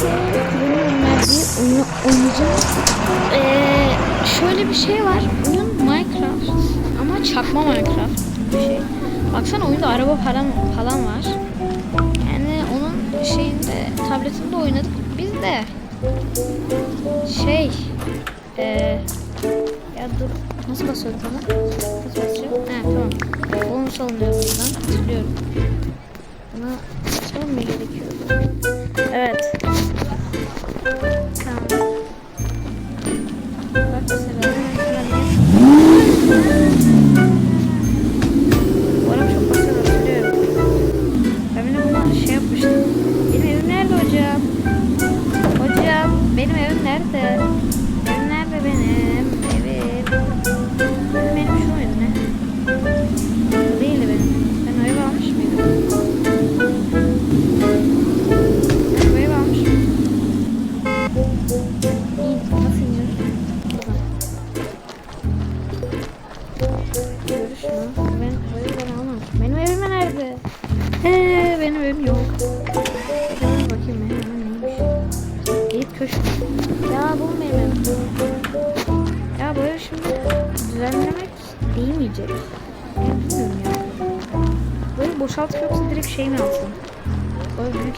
Oyunu oynayacağım. Ee, şöyle bir şey var. Oyun Minecraft ama çakma Minecraft bir şey. Baksana oyunda araba falan falan var. Yani onun şeyinde tabletinde oynadık biz de. Şey ee, ya dur nasıl basıyorduk ona? Nasıl basacağım? He tamam. Bonus alınıyor buradan hatırlıyorum. Buna basmam mı? Evet. thank you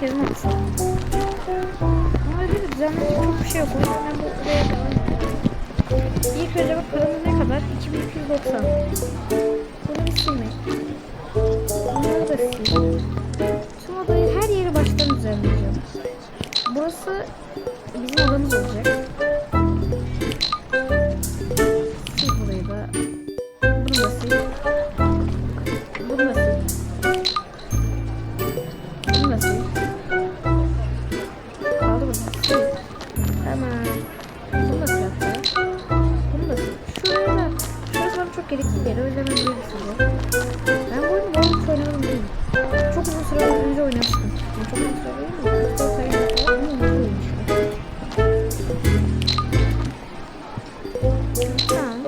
Mi alsam? Ama öyle bir düzenlemek çok bir şey yok. O yüzden ben bu buraya devam. İlk önce bak paramız ne kadar? 2290. Bunu bir silmek. Bunları da sil. Tüm odayı her yeri baştan düzenleyeceğim. Burası bizim odamız olacak. Süre önce oynamıştım. Yani çok uzun süre değil mi? 4 ay önce falan ama unutuyorum işte. Tamam.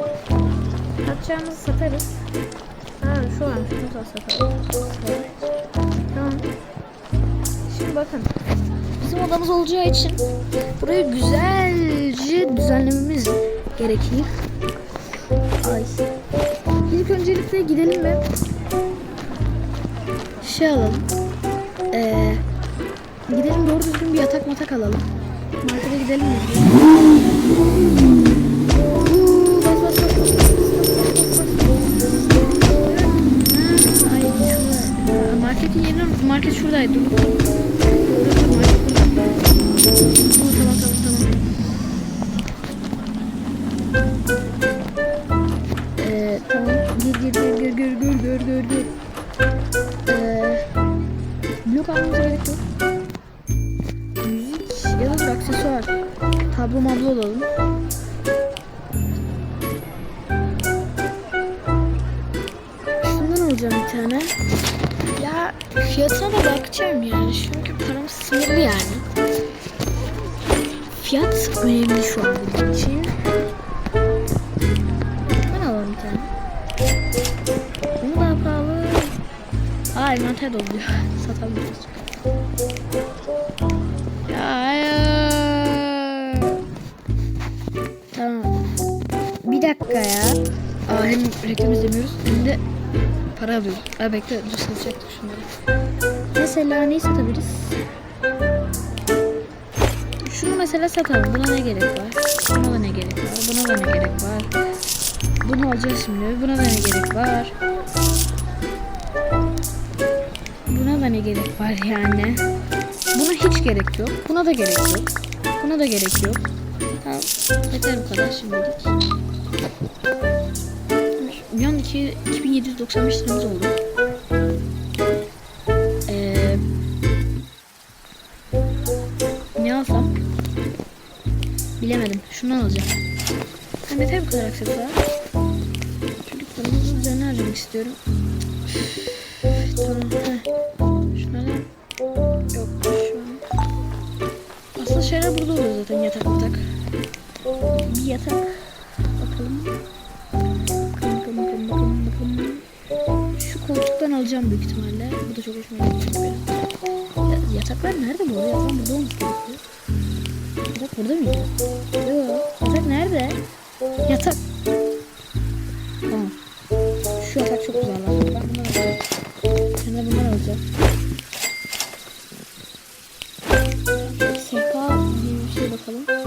Satacağımızı satarız. Ha şu an şunu da satalım. Tamam. Şimdi bakın. Bizim odamız olacağı için burayı güzelce düzenlememiz gerekir. Ay. İlk öncelikle gidelim ve şey alalım bir yatak matak alalım. Markete gidelim mi? Bas bas bas bas bas bas Ay şurada. Marketin yerini unuttum. Market şuradaydı. Tamam tamam tamam. Ee, tamam. Gir gir gir gir gir gir gir gir. Ee, blok almamız gerekiyor. Tablo mablo alalım. Şundan alacağım bir tane. Ya fiyatına da bakacağım yani. Çünkü param sınırlı yani. Fiyat önemli şu an benim için. Ben alalım bir tane. Bunu daha pahalı. Aa envanter doluyor. Satamıyoruz. Ya dakika ya. Aa hem reklam izlemiyoruz hem de para alıyoruz. Aa bekle dur satacaktık şunları. Mesela neyi satabiliriz? Şunu mesela satalım. Buna ne gerek var? Buna da ne gerek var? Buna da ne gerek var? Bunu alacağız şimdi. Buna da ne gerek var? Buna da ne gerek var yani? Buna hiç gerek yok. Buna da gerek yok. Buna da gerek yok. Tamam. Yeter bu kadar şimdilik. Bir an iki- 2795 liramız oldu. Ee, ne alsam? Bilemedim. Şundan alacağım. Hem yeter bu kadar aksesuar. Çünkü paramızı üzerine harcamak istiyorum. Üf, tamam. Yok şu. Aslında şeyler burada oluyor zaten yatak yatak. Bir yatak. Şu koltuktan alacağım büyük ihtimalle. Bu da çok hoşuma gitti benim. Ya, yataklar nerede bu arada? Yatak burada olmuş gerekiyor. Yatak burada mıydı? Yok. Yatak nerede? Yatak. Tamam. Şu yatak çok güzel lan. Ben bundan alacağım. Ben de bundan alacağım. Sehpa diye bir şey bakalım.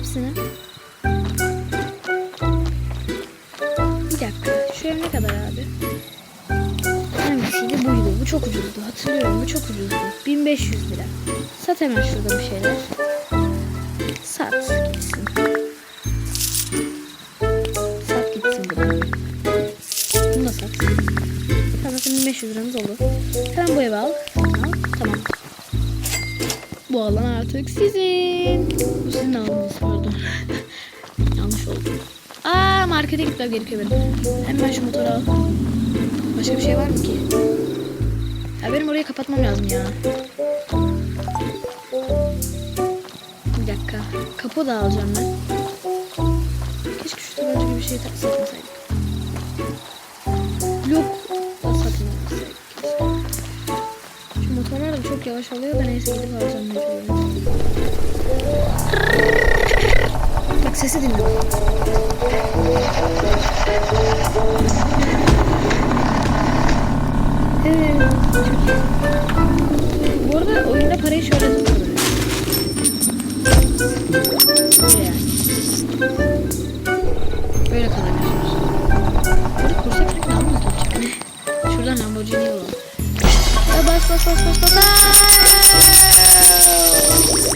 Hepsini Bir dakika. Şu ev ne kadar abi? Hangisiydi? Buydu. Bu çok ucuzdu. Hatırlıyorum. Bu çok ucuzdu. 1500 lira. Sat hemen şurada bir şeyler. Sat gitsin. Sat gitsin bunu. Bunu da sat. Tamam zaten 1500 liramız oldu. Hemen bu evi al. Al. Tamam. Bu alan artık sizin. Bu sizin alanınız markete gitmem gerekiyor benim. Hemen şu motoru al. Başka bir şey var mı ki? Ya benim orayı kapatmam lazım ya. Bir dakika. Kapı da alacağım ben. Keşke şu tabanca gibi bir şey satmasaydık. Yok. Da. Şu motorlar da çok yavaş oluyor da neyse gidip alacağım mecburen. Bak sesi dinle. Evet. Bu arada oyunda parayı şöyle tutuyorlar. Böyle yani. Böyle kazanıyorsunuz. Böyle kursa kırık ne gerekecek? Şuradan Lamborghini alalım. Ya bas bas bas bas bas.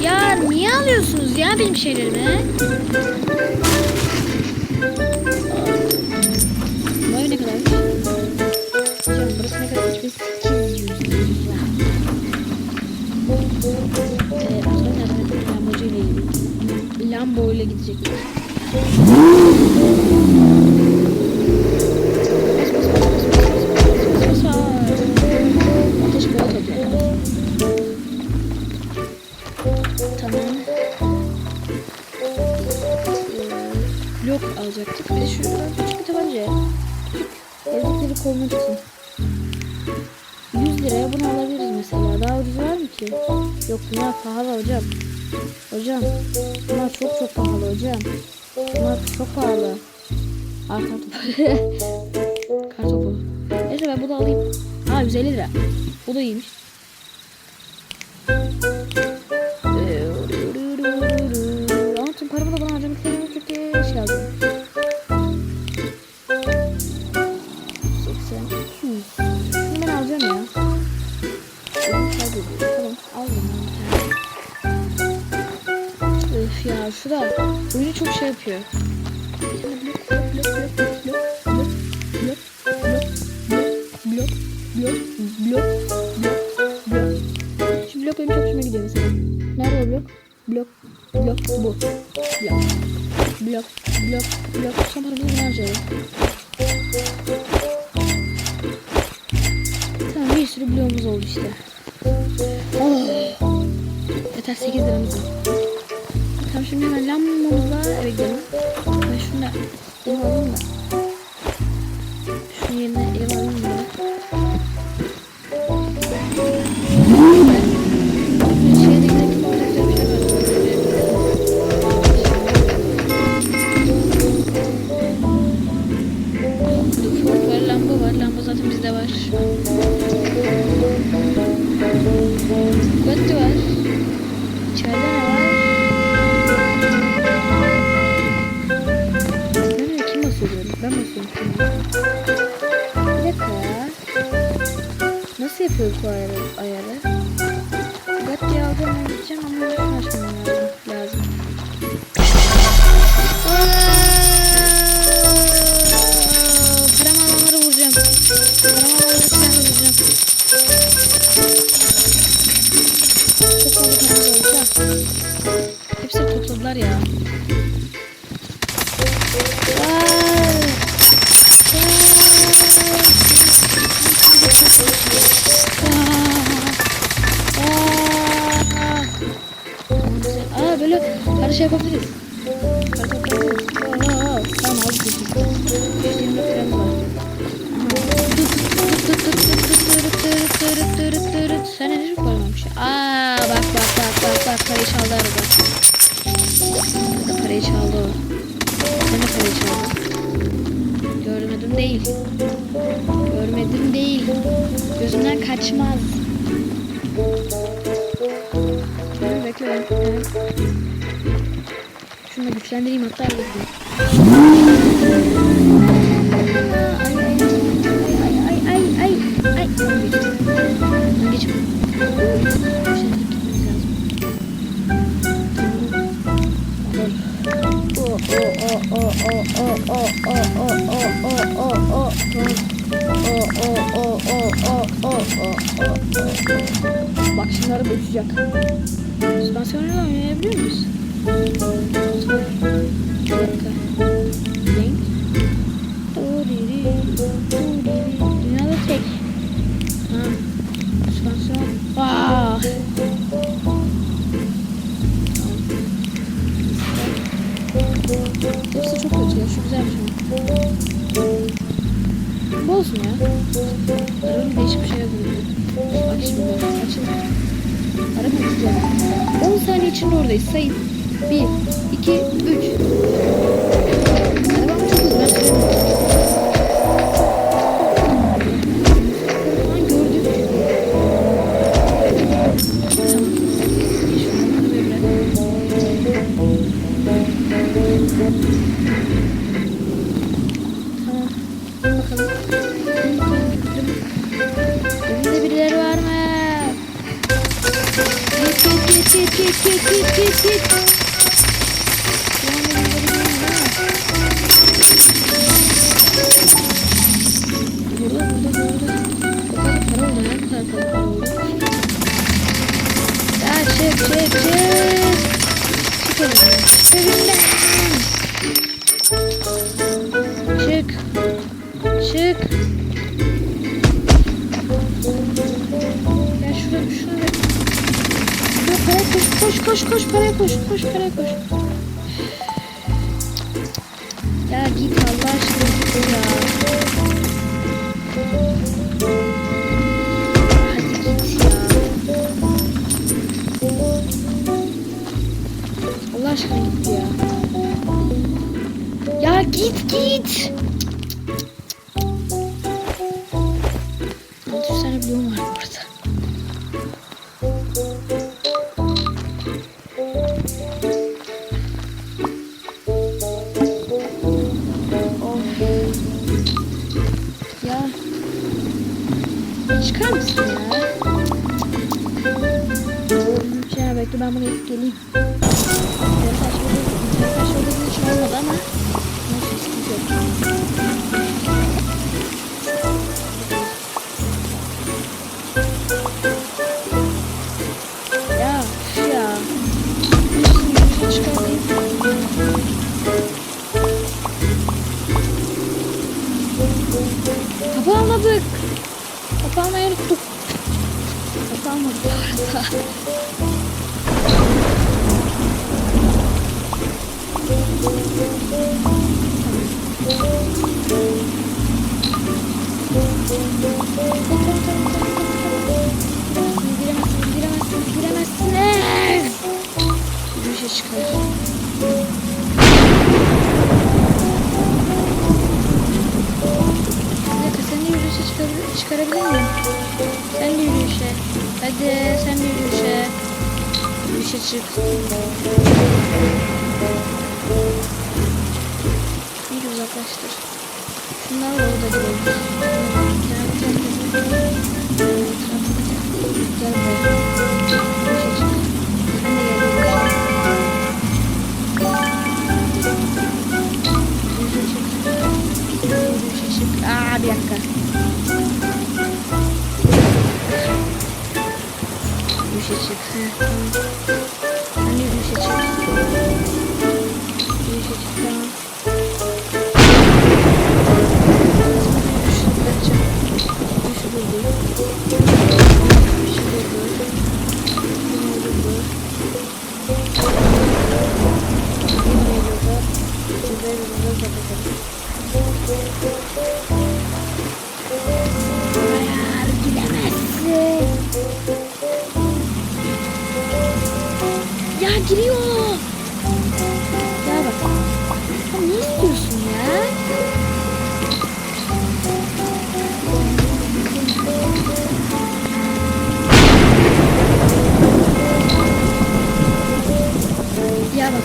Ya niye alıyorsunuz ya benim şeylerimi? Vay ne kadar? Canım burası ne kadar? 800 Lambo ile gidecekler. Alacaktık. Bir de küçük bir tabanca. Evdekileri korumak için. 100 liraya bunu alabiliriz mesela. Daha ucuz var mı ki? Yok bunlar pahalı hocam. Hocam bunlar çok çok pahalı hocam. Bunlar çok pahalı. Aa kartopu. kartopu. Neyse ben bunu alayım. Aa 150 lira. Bu da iyiymiş. ya. Şu da oyunu çok şey yapıyor. Şu blok benim çok hoşuma gidiyor mesela. Nerede o blok? Blok. Blok bu. Blok. Blok. Blok. Blok. Son paramızı ne harcayalım? Tamam bir sürü bloğumuz oldu işte. Oh. Yeter 8 liramız var. Tamam şimdi hemen lambamıza eve gidelim. Ben şunu da ev alayım da. Şunun yerine ev alayım da. Zaten bizde var. Kuvvet var. Aa böyle karış yapabiliriz. Karış yapabiliriz. Aa, tamam az geçin. 120 liram var. Sen enerji koymamış. Aa bak bak bak bak bak parayı çaldı araba. Arada parayı çaldı o. Sen de parayı çaldın. Görmedim değil. Görmedim değil. Gözümden kaçmaz. güçlendireyim hatta öldüreyim. Ay ay ay ay ay ay. Ben geçeyim. Bak şunları bölüşecek. Biz ben sonra oynayabiliyor muyuz? 10 saniye içinde oradayız. Sayın. 1, 2, 3. Arabam çok hızlı. Git git git git. Burada burada burada. Para oldu ya. Kadar para para oldu. Ya çık çık çık. Çık. Çık. Çık. Çık. Koş koş koş paraya koş koş paraya koş. Ya git Allah aşkına git ya. Hadi git ya. Allah aşkına git ya. Ya git git. Ben bunu yapıp geleyim. Yok. Ya ya. Üstünü yürüyüşe çıkarmayayım. Kapı almadık. Kapı almayı unuttuk. Kapı almadık. Giremezsiniz, giremezsiniz, giremezsiniz. Yürüyüşe çıkalım. Bir dakika sen de yürüyüşe çıkar- çıkarabilir miyim? Sen de yürüyüşe. Hadi sen de yürüyüşe. Yürüyüşe çık. Bir uzaklaştır. Şunlar da orada gidelim. Giriyor. Ya bak. Ya ne istiyorsun ya? Ya bak.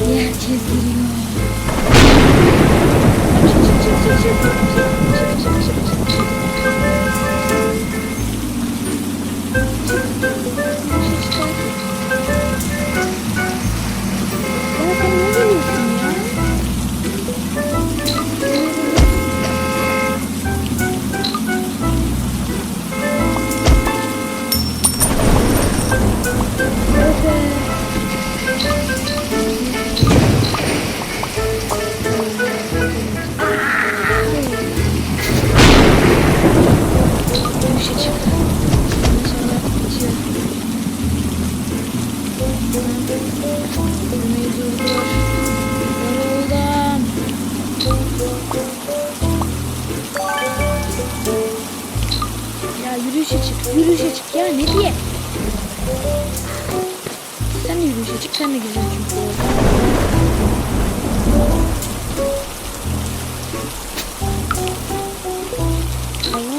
Ya herkes giriyor. Çık çık çık çık. Çık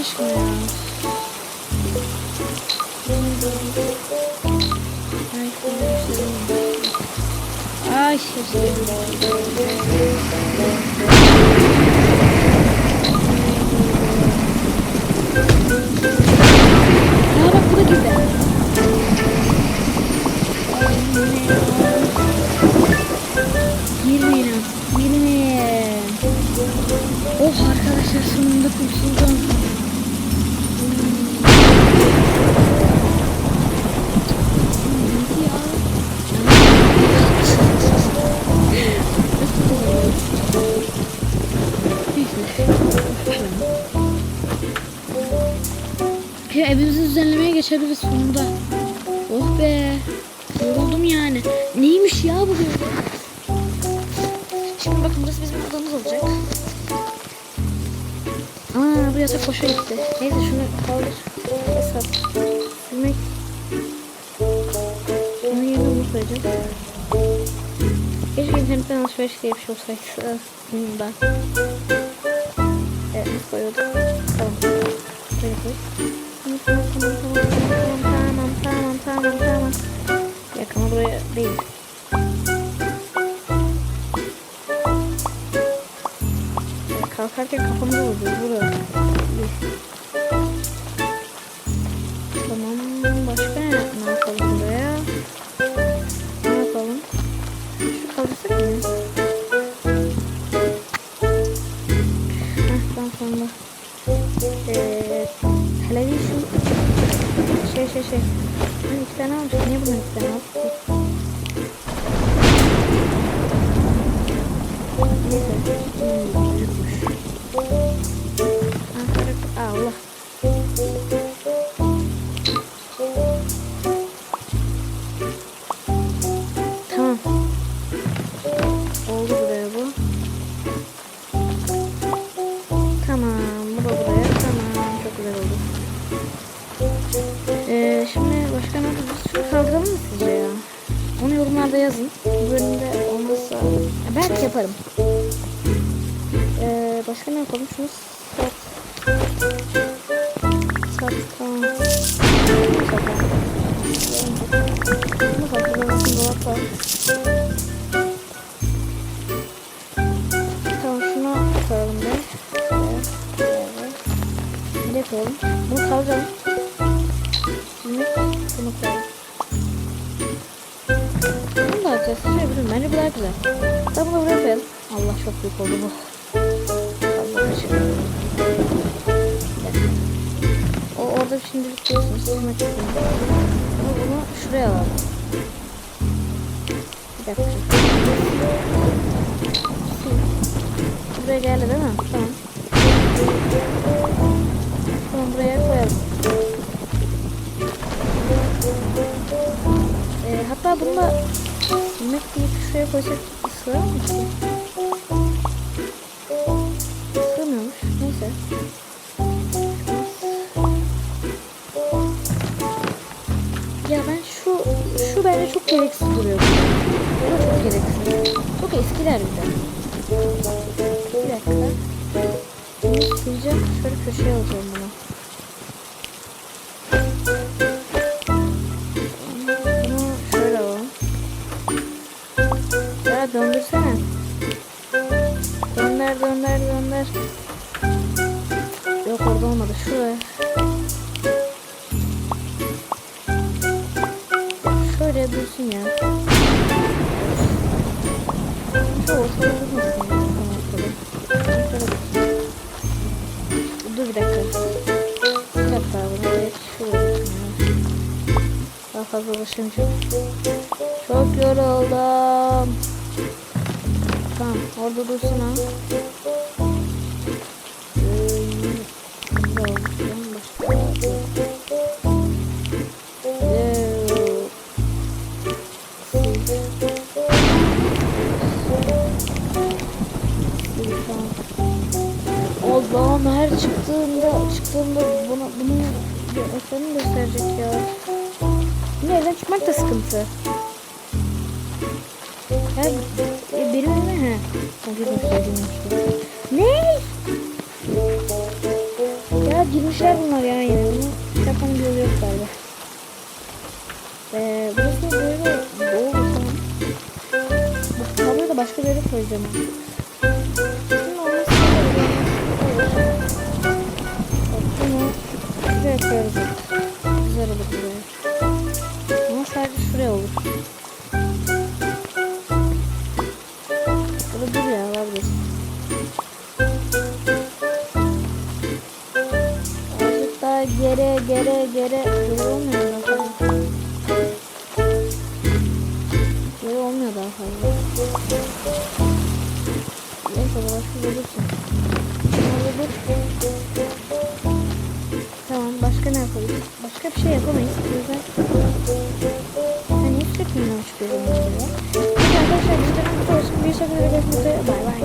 Allah aşkına ya. Ay, Ay, Ya bak bu da bu ya? Girmeyin ha. Girmeyin. Oh arkadaşlar sonunda kurtuldum. Ya evimizi düzenlemeye geçebiliriz sonunda. Oh be. Yoruldum yani. Neymiş ya bu böyle? Şimdi bakın burası bizim odamız olacak. Aa bu yatak boşa gitti. Neyse şunu kaldır. Hesap. Silmek. Onun yerine bunu koyacağım. Keşke internetten alışveriş diye bir şey olsaydı. Bilmiyorum nasıl koyuyorduk? Tamam. Böyle koy. Tamam tamam tamam tamam tamam tamam tamam. Yakama buraya değil. Kalkarken kafamıza vurdu. Buraya. Tamam. Başka ne, ne yapalım buraya? Ne yapalım? Şu kaldırsak mı? Televizyon. Şey şey şey. Ben iki tane almıştım. Niye bundan iki tane aldık ki? Neyse. Hmm, çocukmuş. Ankara, Allah. şimdilik görüyorsunuz. Yoluma çıkayım. Ama bunu şuraya alalım. Bir dakika. Buraya geldi değil mi? Tamam. Tamam buraya koyalım. Ee, hatta bunu da yemek deyip şuraya koysak ısrar mı? eskiler bir de. Bir dakika. Bunu. Şöyle köşeye alacağım bunu.